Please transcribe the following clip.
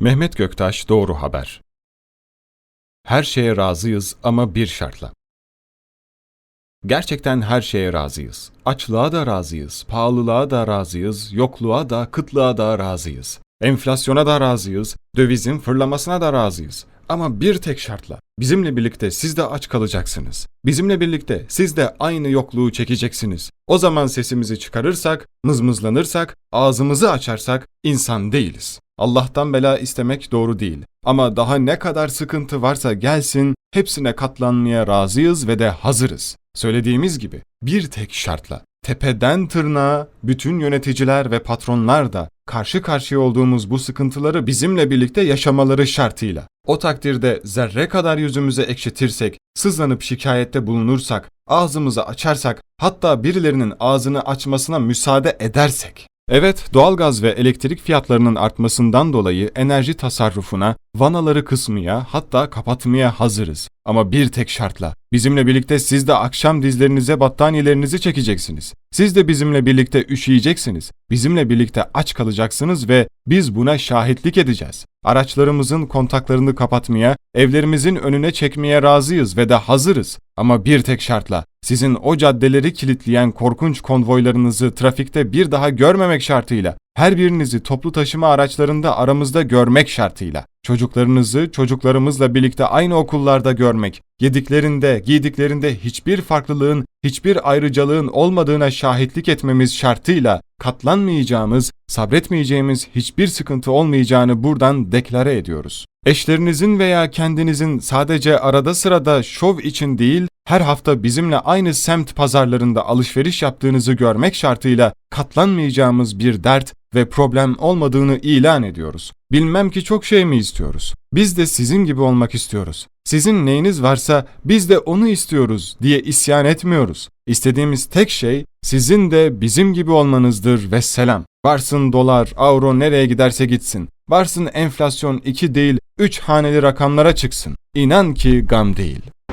Mehmet Göktaş Doğru Haber Her şeye razıyız ama bir şartla. Gerçekten her şeye razıyız. Açlığa da razıyız, pahalılığa da razıyız, yokluğa da, kıtlığa da razıyız. Enflasyona da razıyız, dövizin fırlamasına da razıyız. Ama bir tek şartla. Bizimle birlikte siz de aç kalacaksınız. Bizimle birlikte siz de aynı yokluğu çekeceksiniz. O zaman sesimizi çıkarırsak, mızmızlanırsak, ağzımızı açarsak insan değiliz. Allah'tan bela istemek doğru değil. Ama daha ne kadar sıkıntı varsa gelsin, hepsine katlanmaya razıyız ve de hazırız. Söylediğimiz gibi bir tek şartla. Tepeden tırnağa bütün yöneticiler ve patronlar da karşı karşıya olduğumuz bu sıkıntıları bizimle birlikte yaşamaları şartıyla. O takdirde zerre kadar yüzümüze ekşitirsek, sızlanıp şikayette bulunursak, ağzımızı açarsak, hatta birilerinin ağzını açmasına müsaade edersek. Evet, doğalgaz ve elektrik fiyatlarının artmasından dolayı enerji tasarrufuna, vanaları kısmaya hatta kapatmaya hazırız. Ama bir tek şartla. Bizimle birlikte siz de akşam dizlerinize battaniyelerinizi çekeceksiniz. Siz de bizimle birlikte üşüyeceksiniz. Bizimle birlikte aç kalacaksınız ve biz buna şahitlik edeceğiz. Araçlarımızın kontaklarını kapatmaya, evlerimizin önüne çekmeye razıyız ve de hazırız. Ama bir tek şartla. Sizin o caddeleri kilitleyen korkunç konvoylarınızı trafikte bir daha görmemek şartıyla. Her birinizi toplu taşıma araçlarında aramızda görmek şartıyla. Çocuklarınızı çocuklarımızla birlikte aynı okullarda görmek, yediklerinde, giydiklerinde hiçbir farklılığın, hiçbir ayrıcalığın olmadığına şahitlik etmemiz şartıyla katlanmayacağımız, sabretmeyeceğimiz hiçbir sıkıntı olmayacağını buradan deklare ediyoruz. Eşlerinizin veya kendinizin sadece arada sırada şov için değil, her hafta bizimle aynı semt pazarlarında alışveriş yaptığınızı görmek şartıyla katlanmayacağımız bir dert ve problem olmadığını ilan ediyoruz. Bilmem ki çok şey mi istiyoruz? Biz de sizin gibi olmak istiyoruz. Sizin neyiniz varsa biz de onu istiyoruz diye isyan etmiyoruz. İstediğimiz tek şey sizin de bizim gibi olmanızdır ve selam. Varsın dolar, avro nereye giderse gitsin. Varsın enflasyon 2 değil 3 haneli rakamlara çıksın. İnan ki gam değil.